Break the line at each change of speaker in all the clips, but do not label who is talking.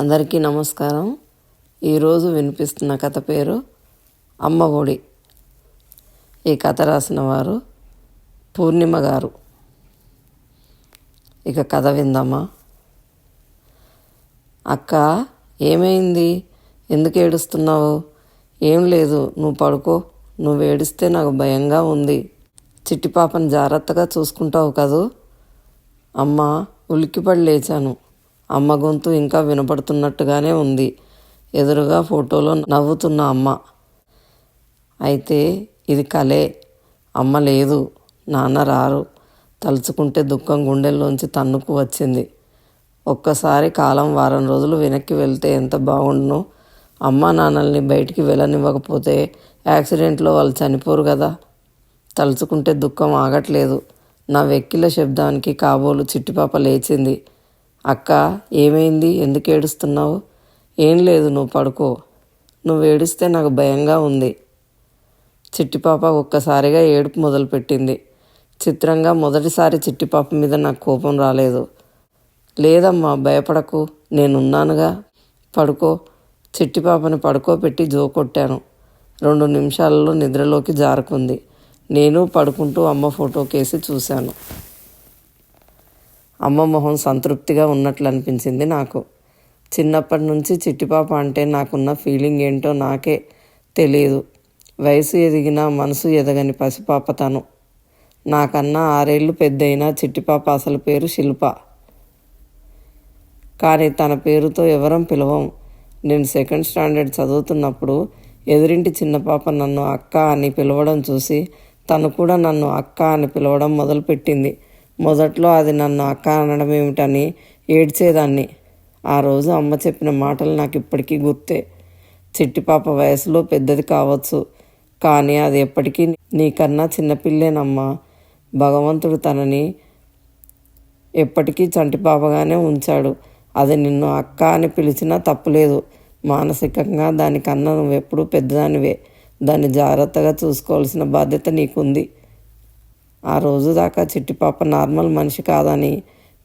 అందరికీ నమస్కారం. ఈరోజు వినిపిస్తున్న కథ పేరు అమ్మ ఒడి ఈ కథ రాసిన వారు పూర్ణిమ గారు. ఇక కథ విందామా? అక్క ఏమైంది? ఎందుకు ఏడుస్తున్నావు? ఏం లేదు నువ్వు పడుకో. నువ్వు ఏడిస్తే నాకు భయంగా ఉంది. చిట్టి పాపని జాగ్రత్తగా చూసుకుంటావు కదూ? అమ్మ ఉలిక్కిపడి లేచాను. అమ్మ గొంతు ఇంకా వినపడుతున్నట్టుగానే ఉంది. ఎదురుగా ఫోటోలో నవ్వుతున్న అమ్మ. అయితే ఇది కలే. అమ్మ లేదు. నాన్న రారు. తలుచుకుంటే దుఃఖం గుండెల్లోంచి తన్నుకు వచ్చింది. ఒక్కసారి కాలం వారం రోజులు వెనక్కి వెళ్తే ఎంత బాగుండును అమ్మ నాన్నల్ని బయటికి వెళ్ళనివ్వకపోతే యాక్సిడెంట్లో వాళ్ళు చనిపోరు కదా. తలుచుకుంటే దుఃఖం ఆగట్లేదు. నా వెక్కిల శబ్దానికి కాబోలు చిట్టిపాప లేచింది. అక్క ఏమైంది? ఎందుకు ఏడుస్తున్నావు? ఏం లేదు నువ్వు పడుకో. నువ్వు ఏడిస్తే నాకు భయంగా ఉంది. చిట్టిపాప ఒక్కసారిగా ఏడుపు మొదలుపెట్టింది. చిత్రంగా మొదటిసారి చిట్టిపాప మీద నాకు కోపం రాలేదు. లేదమ్మా భయపడకు. నేనున్నానుగా. పడుకో. చిట్టిపాపని పడుకోబెట్టి జో కొట్టాను. రెండు నిమిషాలలో నిద్రలోకి జారుకుంది. నేను పడుకుంటూ అమ్మ ఫోటో కేసి చూశాను. అమ్మ మొహం సంతృప్తిగా ఉన్నట్లు అనిపించింది నాకు. చిన్నప్పటి నుంచి చిట్టిపాప అంటే నాకున్న ఫీలింగ్ ఏంటో నాకే తెలియదు వయసు ఎదిగినా మనసు ఎదగని పసిపాప తను. నాకన్నా ఆరేళ్ళు పెద్దయినా చిట్టిపాప అసలు పేరు శిల్ప. కానీ తన పేరుతో ఎవరం పిలవం. నేను సెకండ్ స్టాండర్డ్ చదువుతున్నప్పుడు ఎదురింటి చిన్న పాప నన్ను అక్క అని పిలవడం చూసి తను కూడా నన్ను అక్క అని పిలవడం మొదలుపెట్టింది. మొదట్లో అది నన్ను అక్క అనడం ఏమిటని ఏడ్చేదాన్ని. ఆ రోజు అమ్మ చెప్పిన మాటలు నాకు ఇప్పటికీ గుర్తే. చిట్టిపాప వయసులో పెద్దది కావచ్చు కానీ అది ఎప్పటికీ నీకన్నా చిన్నపిల్లేనమ్మా భగవంతుడు తనని ఎప్పటికీ చంటిపాపగానే ఉంచాడు. అది నిన్ను అక్క అని పిలిచినా తప్పులేదు. మానసికంగా దానికన్నా నువ్వెప్పుడూ పెద్దదానివే. దాన్ని జాగ్రత్తగా చూసుకోవాల్సిన బాధ్యత నీకుంది. ఆ రోజు దాకా చిట్టిపాప నార్మల్ మనిషి కాదని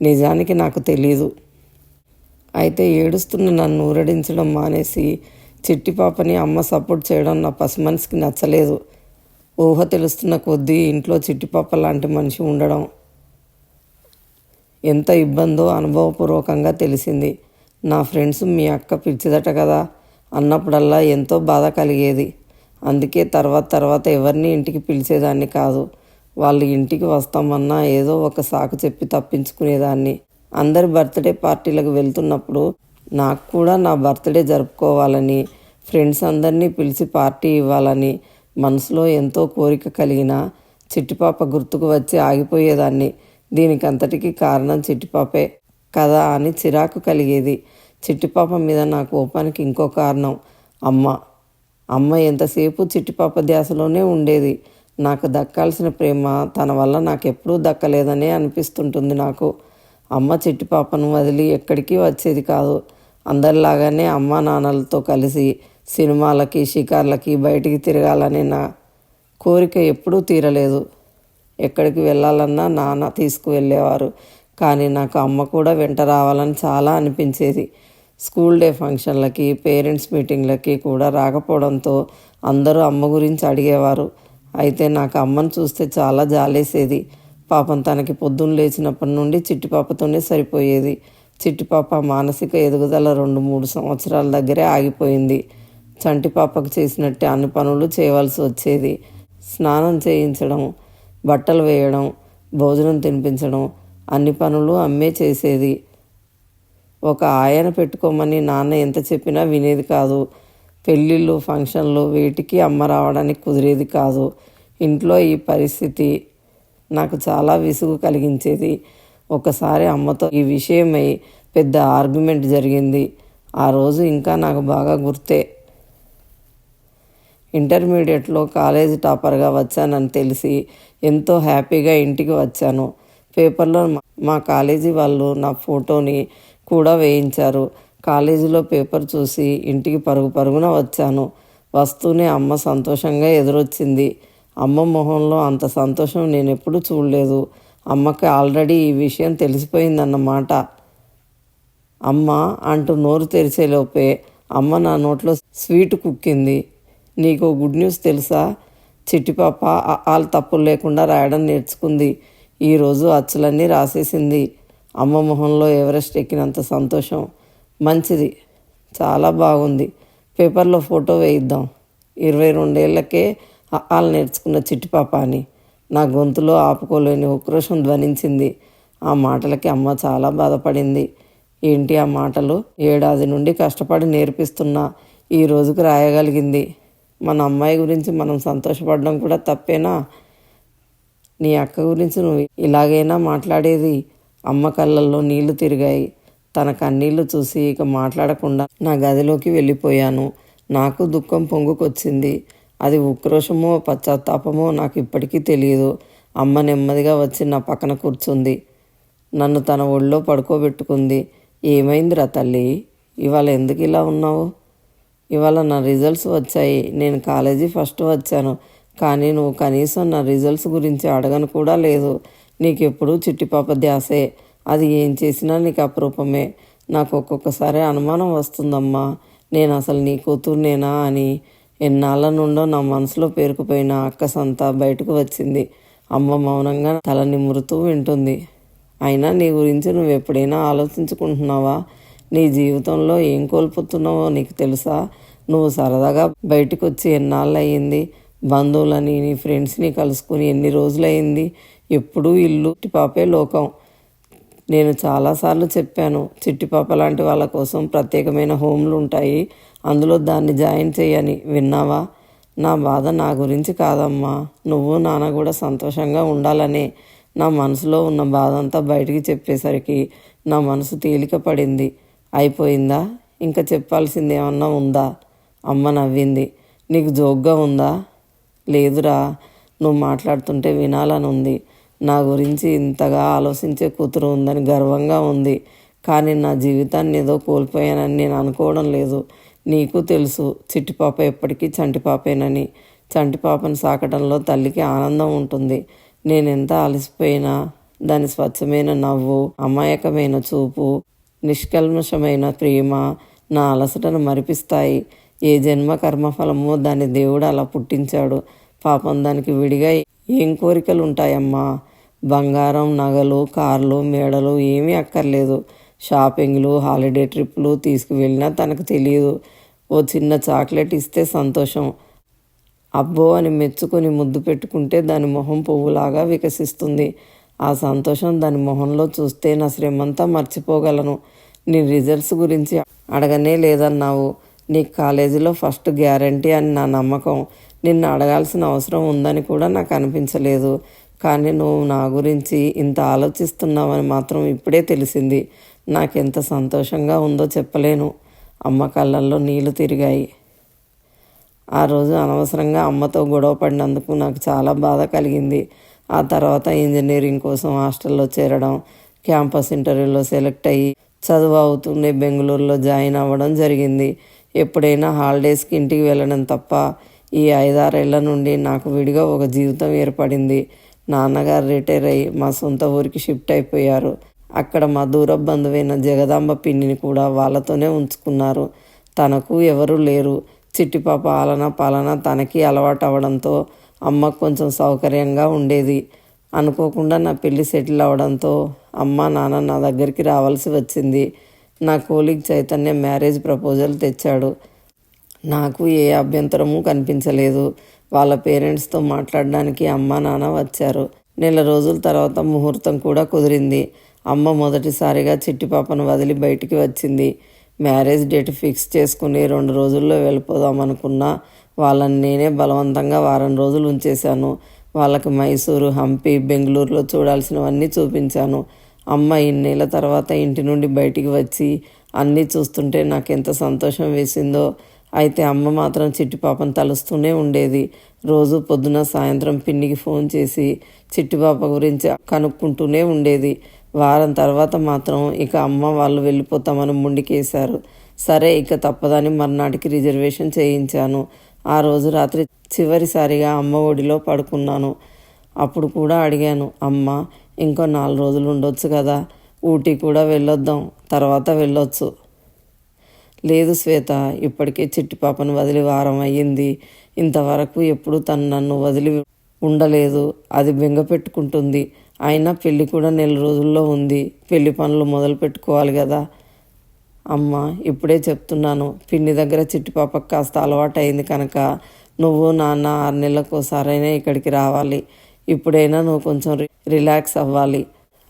నిజానికి నాకు తెలీదు. అయితే ఏడుస్తున్న నన్ను ఊరడించడం మానేసి చిట్టిపాపని అమ్మ సపోర్ట్ చేయడం నా పసి మనసుకి నచ్చలేదు. ఊహ తెలుస్తున్న కొద్దీ ఇంట్లో చిట్టిపాప లాంటి మనిషి ఉండడం ఎంత ఇబ్బందో అనుభవపూర్వకంగా తెలిసింది. నా ఫ్రెండ్స్ మీ అక్క పిచ్చిదట కదా అన్నప్పుడల్లా ఎంతో బాధ కలిగేది. అందుకే తర్వాత తర్వాత ఎవరిని ఇంటికి పిలిచేదాన్ని కాదు. వాళ్ళ ఇంటికి వస్తామన్నా ఏదో ఒక సాకు చెప్పి తప్పించుకునేదాన్ని. అందరి బర్త్డే పార్టీలకు వెళ్తున్నప్పుడు నాకు కూడా నా బర్త్డే జరుపుకోవాలని ఫ్రెండ్స్ అందరినీ పిలిచి పార్టీ ఇవ్వాలని మనసులో ఎంతో కోరిక కలిగిన చిట్టిపాప గుర్తుకు వచ్చి ఆగిపోయేదాన్ని. దీనికంతటికి కారణం చిట్టిపాపే కదా అని చిరాకు కలిగేది. చిట్టిపాప మీద నా కోపానికి ఇంకో కారణం అమ్మ. అమ్మ ఎంతసేపు చిట్టిపాప ధ్యాసలోనే ఉండేది. నాకు దక్కాల్సిన ప్రేమ తన వల్ల నాకు ఎప్పుడూ దక్కలేదనే అనిపిస్తుంటుంది నాకు. అమ్మ చిట్టిపాపను వదిలి ఎక్కడికి వచ్చేది కాదు. అందరిలాగానే అమ్మ నాన్నలతో కలిసి సినిమాలకి షికార్లకి బయటికి తిరగాలనే నా కోరిక ఎప్పుడూ తీరలేదు. ఎక్కడికి వెళ్ళాలన్నా నాన్న తీసుకువెళ్ళేవారు. కానీ నాకు అమ్మ కూడా వెంట రావాలని చాలా అనిపించేది. స్కూల్ డే ఫంక్షన్లకి పేరెంట్స్ మీటింగ్లకి కూడా రాకపోవడంతో అందరూ అమ్మ గురించి అడిగేవారు. అయితే నాకు అమ్మను చూస్తే చాలా జాలేసేది. పాపం తనకి పొద్దున్న లేచినప్పటి నుండి చిట్టిపాపతోనే సరిపోయేది. చిట్టిపాప మానసిక ఎదుగుదల రెండు మూడు సంవత్సరాల దగ్గరే ఆగిపోయింది. చంటిపాపకు చేసినట్టే అన్ని పనులు చేయవలసి వచ్చేది. స్నానం చేయించడం బట్టలు వేయడం భోజనం తినిపించడం అన్ని పనులు అమ్మే చేసేది. ఒక ఆయన పెట్టుకోమని నాన్న ఎంత చెప్పినా వినేది కాదు. పెళ్ళిళ్ళు ఫంక్షన్లు వీటికి అమ్మ రావడానికి కుదిరేది కాదు. ఇంట్లో ఈ పరిస్థితి నాకు చాలా విసుగు కలిగించేది. ఒకసారి అమ్మతో ఈ విషయమై పెద్ద ఆర్గ్యుమెంట్ జరిగింది. ఆ రోజు ఇంకా నాకు బాగా గుర్తే. ఇంటర్మీడియట్లో కాలేజ్ టాపర్గా వచ్చానని తెలిసి ఎంతో హ్యాపీగా ఇంటికి వచ్చాను. పేపర్లో మా కాలేజీ వాళ్ళు నా ఫోటోని కూడా వేయించారు. కాలేజీలో పేపర్ చూసి ఇంటికి పరుగు పరుగున వచ్చాను. వస్తూనే అమ్మ సంతోషంగా ఎదురొచ్చింది. అమ్మ మొహంలో అంత సంతోషం నేను ఎప్పుడూ చూడలేదు. అమ్మకి ఆల్రెడీ ఈ విషయం తెలిసిపోయిందన్నమాట. అమ్మ అంటూ నోరు తెరిచేలోపే అమ్మ నా నోట్లో స్వీట్ కుక్కింది. నీకు గుడ్ న్యూస్ తెలుసా? చిట్టిపాప వాళ్ళు తప్పులు లేకుండా రాయడం నేర్చుకుంది. ఈరోజు అచ్చులన్నీ రాసేసింది. అమ్మ మొహంలో ఎవరెస్ట్ ఎక్కినంత సంతోషం. మంచిది. చాలా బాగుంది. పేపర్లో ఫోటో వేయిద్దాం. ఇరవై రెండేళ్ళకే ఆలు నేర్చుకున్న చిట్టుపాప అని. నా గొంతులో ఆపుకోలేని ఉక్రోషం ధ్వనించింది. ఆ మాటలకి అమ్మ చాలా బాధపడింది. ఏంటి ఆ మాటలు? ఏడాది నుండి కష్టపడి నేర్పిస్తున్నా. ఈ రోజుకు రాయగలిగింది. మన అమ్మాయి గురించి మనం సంతోషపడడం కూడా తప్పేనా? నీ అక్క గురించి నువ్వు ఇలాగైనా మాట్లాడేది? అమ్మ కళ్ళల్లో నీళ్ళు తిరిగాయి. తన కన్నీళ్ళు చూసి ఇక మాట్లాడకుండా నా గదిలోకి వెళ్ళిపోయాను. నాకు దుఃఖం పొంగుకొచ్చింది. అది ఉక్రోషమో పశ్చాత్తాపమో నాకు ఇప్పటికీ తెలియదు. అమ్మ నెమ్మదిగా వచ్చి నా పక్కన కూర్చుంది. నన్ను తన ఒళ్ళో పడుకోబెట్టుకుంది. ఏమైందిరా తల్లి? ఇవాళ ఎందుకు ఇలా ఉన్నావు? ఇవాళ నా రిజల్ట్స్ వచ్చాయి. నేను కాలేజీ ఫస్ట్ వచ్చాను. కానీ నువ్వు కనీసం నా రిజల్ట్స్ గురించి అడగను కూడా లేదు. నీకెప్పుడు చిట్టిపాప ధ్యాసే. అది ఏం చేసినా నీకు అప్రూపమే. నాకు ఒక్కొక్కసారి అనుమానం వస్తుందమ్మా. నేను అసలు నీ కూతురునేనా అని ఎన్నాళ్ళ నుండో నా మనసులో పేరుకుపోయిన అక్కసంతా బయటకు వచ్చింది. అమ్మ మౌనంగా తల నిమురుతూ వింటుంది. అయినా నీ గురించి నువ్వు ఎప్పుడైనా ఆలోచించుకుంటున్నావా? నీ జీవితంలో ఏం కోల్పోతున్నావో నీకు తెలుసా? నువ్వు సరదాగా బయటకు వచ్చి ఎన్నాళ్ళు అయ్యింది బంధువులని నీ ఫ్రెండ్స్ని కలుసుకుని ఎన్ని రోజులయ్యింది? ఎప్పుడూ ఇల్లు పాపే లోకం. నేను చాలాసార్లు చెప్పాను చిట్టిపాప లాంటి వాళ్ళ కోసం ప్రత్యేకమైన హోమ్లు ఉంటాయి అందులో దాన్ని జాయిన్ చేయని విన్నావా? నా బాధ నా గురించి కాదమ్మా. నువ్వు నాన్న కూడా సంతోషంగా ఉండాలనే నా మనసులో ఉన్న బాధ అంతా బయటికి చెప్పేసరికి నా మనసు తేలిక పడింది. అయిపోయిందా? ఇంకా చెప్పాల్సింది ఏమన్నా ఉందా? అమ్మ నవ్వింది. నీకు జోక్గా ఉందా? లేదురా. నువ్వు మాట్లాడుతుంటే వినాలని ఉంది నా గురించి ఇంతగా ఆలోచించే కూతురు ఉందని గర్వంగా ఉంది. కానీ నా జీవితాన్ని ఏదో కోల్పోయానని నేను అనుకోవడం లేదు. నీకు తెలుసు చిట్టిపాప ఎప్పటికీ చంటిపాపేనని చంటిపాపను సాకడంలో తల్లికి ఆనందం ఉంటుంది. నేను ఎంత అలసిపోయినా దాని స్వచ్ఛమైన నవ్వు అమాయకమైన చూపు నిష్కల్మషమైన ప్రేమ నా అలసటను మరిపిస్తాయి. ఏ జన్మ కర్మఫలమో దాన్ని దేవుడు అలా పుట్టించాడు. పాపం దానికి విడిగా ఏం కోరికలు ఉంటాయమ్మా బంగారం నగలు కార్లు మేడలు ఏమీ అక్కర్లేదు. షాపింగ్లు హాలిడే ట్రిప్లు తీసుకువెళ్ళినా తనకు తెలియదు ఓ చిన్న చాక్లెట్ ఇస్తే సంతోషం. అబ్బో అని మెచ్చుకొని ముద్దు పెట్టుకుంటే దాని మొహం పువ్వులాగా వికసిస్తుంది. ఆ సంతోషం దాని మొహంలో చూస్తే నా శ్రమంతా మర్చిపోగలను. నీ రిజల్ట్స్ గురించి అడగనే లేదన్నావు. నీ కాలేజీలో ఫస్ట్ గ్యారంటీ అని నా నమ్మకం. నిన్ను అడగాల్సిన అవసరం ఉందని కూడా నాకు అనిపించలేదు. కానీ నువ్వు నా గురించి ఇంత ఆలోచిస్తున్నావని మాత్రం ఇప్పుడే తెలిసింది. నాకెంత సంతోషంగా ఉందో చెప్పలేను. అమ్మ కళ్ళల్లో నీళ్ళు తిరిగాయి. ఆ రోజు అనవసరంగా అమ్మతో గొడవ పడినందుకు నాకు చాలా బాధ కలిగింది. ఆ తర్వాత ఇంజనీరింగ్ కోసం హాస్టల్లో చేరడం క్యాంపస్ ఇంటర్వ్యూలో సెలెక్ట్ అయ్యి చదువు అవుతుండే బెంగళూరులో జాయిన్ అవ్వడం జరిగింది. ఎప్పుడైనా హాలిడేస్కి ఇంటికి వెళ్ళడం తప్ప ఈ ఐదారేళ్ళ నుండి నాకు విడిగా ఒక జీవితం ఏర్పడింది. నాన్నగారు రిటైర్ అయ్యి మా సొంత ఊరికి షిఫ్ట్ అయిపోయారు. అక్కడ మా దూర బంధువైన జగదాంబ పిన్నిని కూడా వాళ్ళతోనే ఉంచుకున్నారు. తనకు ఎవరు లేరు. చిట్టిపాప ఆలన పాలన తనకి అలవాటు అవ్వడంతో అమ్మకు కొంచెం సౌకర్యంగా ఉండేది. అనుకోకుండా నా పెళ్ళి సెటిల్ అవడంతో అమ్మ నాన్న నా దగ్గరికి రావాల్సి వచ్చింది. నా కోలీగ్ చైతన్య మ్యారేజ్ ప్రపోజల్ తెచ్చాడు. నాకు ఏ అభ్యంతరము కనిపించలేదు. వాళ్ళ పేరెంట్స్తో మాట్లాడడానికి అమ్మ నాన్న వచ్చారు. నెల రోజుల తర్వాత ముహూర్తం కూడా కుదిరింది. అమ్మ మొదటిసారిగా చిట్టి పాపను వదిలి బయటికి వచ్చింది. మ్యారేజ్ డేట్ ఫిక్స్ చేసుకుని రెండు రోజుల్లో వెళ్ళిపోదాం అనుకున్నా వాళ్ళని నేనే బలవంతంగా వారం రోజులు ఉంచేశాను. వాళ్ళకి మైసూరు హంపి బెంగళూరులో చూడాల్సినవన్నీ చూపించాను. అమ్మ ఇన్నేళ్ళ తర్వాత ఇంటి నుండి బయటికి వచ్చి అన్నీ చూస్తుంటే నాకు ఎంత సంతోషం వేసిందో. అయితే అమ్మ మాత్రం చిట్టిపాపను తలుస్తూనే ఉండేది. రోజు పొద్దున సాయంత్రం పిన్నికి ఫోన్ చేసి చిట్టిపాప గురించి కనుక్కుంటూనే ఉండేది. వారం తర్వాత మాత్రం ఇక అమ్మ వాళ్ళు వెళ్ళిపోతామని ముండికేశారు. సరే ఇక తప్పదని మర్నాటికి రిజర్వేషన్ చేయించాను. ఆ రోజు రాత్రి చివరిసారిగా అమ్మ ఒడిలో పడుకున్నాను. అప్పుడు కూడా అడిగాను అమ్మ ఇంకో నాలుగు రోజులు ఉండొచ్చు కదా ఊటీ కూడా వెళ్ళొద్దాం తర్వాత వెళ్ళొచ్చు. లేదు శ్వేత ఇప్పటికే చిట్టి పాపను వదిలి వారం అయ్యింది. ఇంతవరకు ఎప్పుడు తను నన్ను వదిలి ఉండలేదు. అది బెంగ పెట్టుకుంటుంది. అయినా పెళ్ళి కూడా నెల రోజుల్లో ఉంది. పెళ్ళి పనులు మొదలు పెట్టుకోవాలి కదా. అమ్మ ఇప్పుడే చెప్తున్నాను. పిన్ని దగ్గర చిట్టిపాపకు కాస్త అలవాటు అయింది కనుక నువ్వు నాన్న ఆరు నెలలకు ఒకసారైనా ఇక్కడికి రావాలి. ఇప్పుడైనా నువ్వు కొంచెం రి- రిలాక్స్ అవ్వాలి.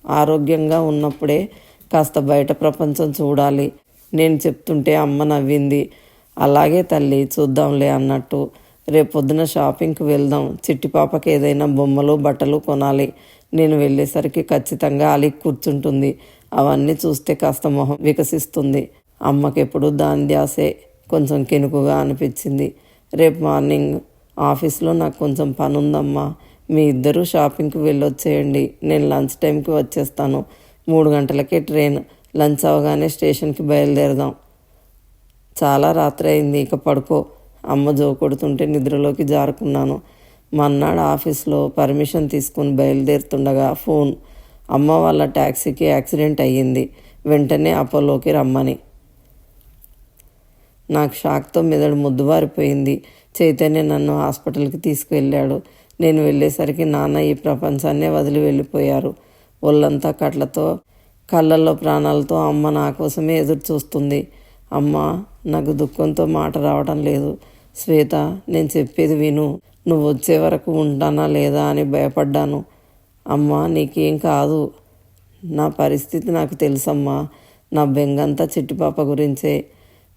ఆరోగ్యంగా ఉన్నప్పుడే కాస్త బయట ప్రపంచం చూడాలి. నేను చెప్తుంటే అమ్మ నవ్వింది. అలాగే తల్లి చూద్దాంలే అన్నట్టు. రేపొద్దున షాపింగ్కి వెళ్దాం. చిట్టి పాపకి ఏదైనా బొమ్మలు బట్టలు కొనాలి. నేను వెళ్ళేసరికి ఖచ్చితంగా అలిగి కూర్చుంటుంది. అవన్నీ చూస్తే కాస్త మొహం వికసిస్తుంది. అమ్మకెప్పుడు దాని ధ్యాసే కొంచెం కెనుకుగా అనిపించింది. రేపు మార్నింగ్ ఆఫీస్లో నాకు కొంచెం పని ఉందమ్మా మీ ఇద్దరూ షాపింగ్కి వెళ్ళొచ్చేయండి. నేను లంచ్ టైంకి వచ్చేస్తాను. మూడు గంటలకే ట్రైన్. లంచ్ అవగానే స్టేషన్కి బయలుదేరదాం. చాలా రాత్రి అయింది. ఇక పడుకో. అమ్మ జో కొడుతుంటే నిద్రలోకి జారుకున్నాను. మన్నాడు ఆఫీస్లో పర్మిషన్ తీసుకుని బయలుదేరుతుండగా ఫోన్. అమ్మ వాళ్ళ ట్యాక్సీకి యాక్సిడెంట్ అయ్యింది. వెంటనే అపోలోకి రమ్మని. నాకు షాక్తో మెదడు ముద్దుబారిపోయింది. చైతన్య నన్ను హాస్పిటల్కి తీసుకువెళ్ళాడు. నేను వెళ్ళేసరికి నాన్న ఈ ప్రపంచాన్నే వదిలి వెళ్ళిపోయారు. ఒళ్ళంతా కట్లతో కళ్ళల్లో ప్రాణాలతో అమ్మ నా కోసమే ఎదురు చూస్తుంది. అమ్మ నాకు దుఃఖంతో మాట రావడం లేదు. శ్వేత నేను చెప్పేది విను. నువ్వు వచ్చే వరకు ఉంటానా లేదా అని భయపడ్డాను. అమ్మా నీకేం కాదు. నా పరిస్థితి నాకు తెలుసమ్మా. నా బెంగంతా చిట్టిపాప గురించే.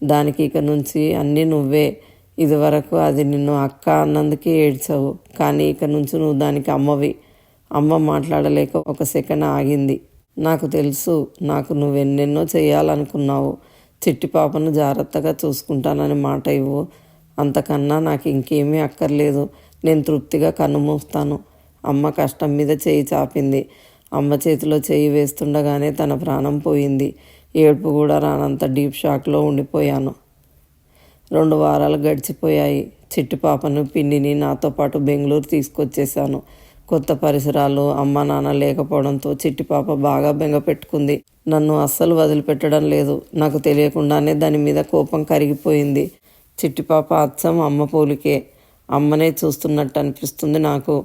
దానికి ఇక నుంచి అన్నీ నువ్వే. ఇదివరకు అది నిన్ను అక్క అన్నందుకే ఏడ్చావు. కానీ ఇక నుంచి నువ్వు దానికి అమ్మవి. అమ్మ మాట్లాడలేక ఒక సెకండ్ ఆగింది. నాకు తెలుసు నాకు నువ్వెన్నెన్నో చేయాలనుకున్నావు. చిట్టి పాపను జాగ్రత్తగా చూసుకుంటానని మాట ఇవ్వు. అంతకన్నా నాకు ఇంకేమీ అక్కర్లేదు. నేను తృప్తిగా కన్నుమూస్తాను అమ్మ కష్టం మీద చేయి చాపింది. అమ్మ చేతిలో చేయి వేస్తుండగానే తన ప్రాణం పోయింది. ఏడుపు కూడా రానంత డీప్ షాక్లో ఉండిపోయాను. రెండు వారాలు గడిచిపోయాయి. చిట్టి పాపను పిండిని నాతో పాటు బెంగళూరు తీసుకొచ్చేసాను కొత్త పరిసరాలు అమ్మ నాన్న లేకపోవడంతో చిట్టి పాప బాగా బెంగ పెట్టుకుంది. నన్ను అస్సలు వదిలిపెట్టడం లేదు. నాకు తెలియకుండానే దాని మీద కోపం కరిగిపోయింది. చిట్టిపాప అచ్చం అమ్మ పోలికే అమ్మనే చూస్తున్నట్టు అనిపిస్తుంది నాకు.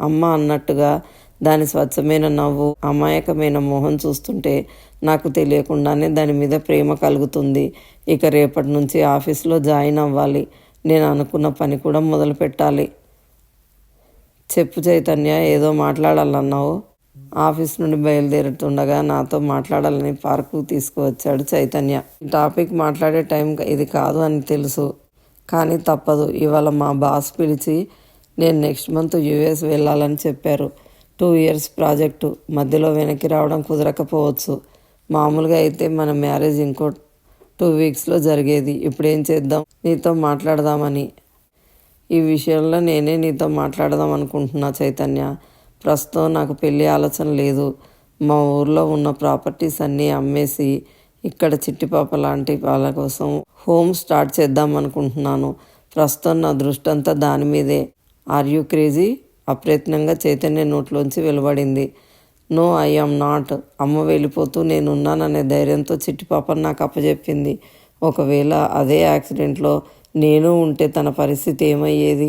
అమ్మ అన్నట్టుగా దాని స్వచ్ఛమైన నవ్వు అమాయకమైన మొహం చూస్తుంటే నాకు తెలియకుండానే దాని మీద ప్రేమ కలుగుతుంది. ఇక రేపటి నుంచి ఆఫీస్లో జాయిన్ అవ్వాలి. నేను అనుకున్న పని కూడా మొదలు పెట్టాలి చెప్పు చైతన్య ఏదో మాట్లాడాలన్నావు? ఆఫీస్ నుండి బయలుదేరుతుండగా నాతో మాట్లాడాలని పార్కు తీసుకువచ్చాడు చైతన్య. టాపిక్ మాట్లాడే టైం ఇది కాదు అని తెలుసు. కానీ తప్పదు. ఇవాళ మా బాస్ పిలిచి నేను నెక్స్ట్ మంత్ యూఎస్ వెళ్ళాలని చెప్పారు. Two years project. మధ్యలో వెనక్కి రావడం కుదరకపోవచ్చు. మామూలుగా అయితే మన మ్యారేజ్ ఇంకో టూ వీక్స్లో జరిగేది. ఇప్పుడు ఏం చేద్దాం? నీతో మాట్లాడదామని. ఈ విషయంలో నేనే నీతో మాట్లాడదాం అనుకుంటున్నా చైతన్య. ప్రస్తుతం నాకు పెళ్ళి ఆలోచన లేదు. మా ఊర్లో ఉన్న ప్రాపర్టీస్ అన్నీ అమ్మేసి ఇక్కడ చిట్టిపాప లాంటి వాళ్ళ కోసం హోమ్ స్టార్ట్ చేద్దాం అనుకుంటున్నాను. ప్రస్తుతం నా దృష్టి అంతా దాని మీదే. ఆర్ యూ క్రేజీ అప్రయత్నంగా చైతన్య నోట్లోంచి వెలువడింది. నో ఐ ఆమ్ నాట్ అమ్మ వెళ్ళిపోతూ నేనున్నాననే ధైర్యంతో చిట్టిపాపను నాకు అప్పచెప్పింది ఒకవేళ అదే యాక్సిడెంట్లో నేను ఉంటే తన పరిస్థితి ఏమయ్యేది?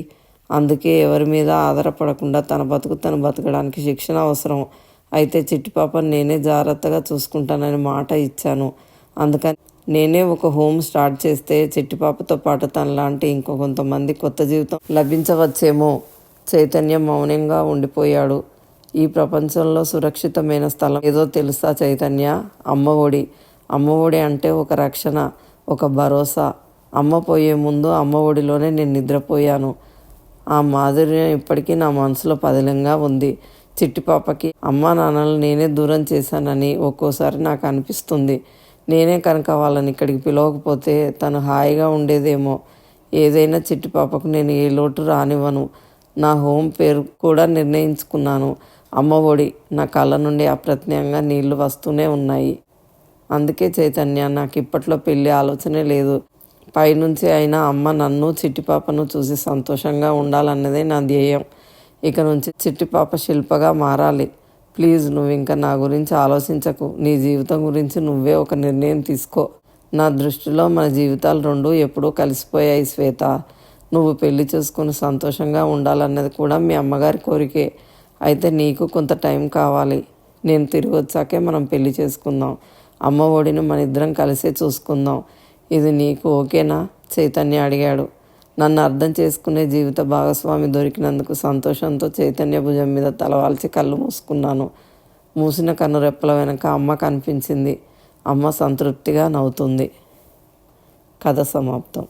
అందుకే ఎవరి మీద ఆధారపడకుండా తన బతుకు తను బతకడానికి శిక్షణ అవసరం. అయితే చిట్టిపాపని నేనే జాగ్రత్తగా చూసుకుంటానని మాట ఇచ్చాను. అందుకని నేనే ఒక హోమ్ స్టార్ట్ చేస్తే చిట్టిపాపతో పాటు తనలాంటి ఇంకో కొంతమంది కొత్త జీవితం లభించవచ్చేమో. చైతన్యం మౌనంగా ఉండిపోయాడు. ఈ ప్రపంచంలో సురక్షితమైన స్థలం ఏదో తెలుసా చైతన్య? అమ్మ ఒడి. అమ్మ ఒడి అంటే ఒక రక్షణ ఒక భరోసా. అమ్మ పోయే ముందు అమ్మ ఒడిలోనే నేను నిద్రపోయాను. ఆ మాధుర్యం ఇప్పటికీ నా మనసులో పదిలంగా ఉంది. చిట్టి పాపకి అమ్మా నాన్నలు నేనే దూరం చేశానని ఒక్కోసారి నాకు అనిపిస్తుంది. నేనే కనుక వాళ్ళని ఇక్కడికి పిలవకపోతే తను హాయిగా ఉండేదేమో. ఏదైనా చిట్టి పాపకు నేను ఏ లోటు రానివ్వను. నా హోమ్ పేరు కూడా నిర్ణయించుకున్నాను. అమ్మ ఒడి నా కళ్ళ నుండి అప్రత్యయంగా నీళ్ళు వస్తూనే ఉన్నాయి. అందుకే చైతన్య నాకు ఇప్పట్లో పెళ్ళి ఆలోచనే లేదు. పైనుంచి అయినా అమ్మ నన్ను చిట్టిపాపను చూసి సంతోషంగా ఉండాలన్నదే నా ధ్యేయం. ఇక నుంచి చిట్టిపాప శిల్పగా మారాలి. ప్లీజ్ నువ్వు ఇంకా నా గురించి ఆలోచించకు. నీ జీవితం గురించి నువ్వే ఒక నిర్ణయం తీసుకో. నా దృష్టిలో మన జీవితాలు రెండు ఎప్పుడూ కలిసిపోయాయి శ్వేత. నువ్వు పెళ్ళి చేసుకుని సంతోషంగా ఉండాలన్నది కూడా మీ అమ్మగారి కోరికే. అయితే నీకు కొంత టైం కావాలి. నేను తిరిగి వచ్చాకే మనం పెళ్ళి చేసుకుందాం. అమ్మ ఒడిని మన ఇద్దరం కలిసే చూసుకుందాం. ఇది నీకు ఓకేనా? చైతన్య అడిగాడు. నన్ను అర్థం చేసుకునే జీవిత భాగస్వామి దొరికినందుకు సంతోషంతో చైతన్య భుజం మీద తలవాల్చి కళ్ళు మూసుకున్నాను. మూసిన కన్నురెప్పల వెనక అమ్మ కనిపించింది. అమ్మ సంతృప్తిగా నవ్వుతుంది. కథ సమాప్తం.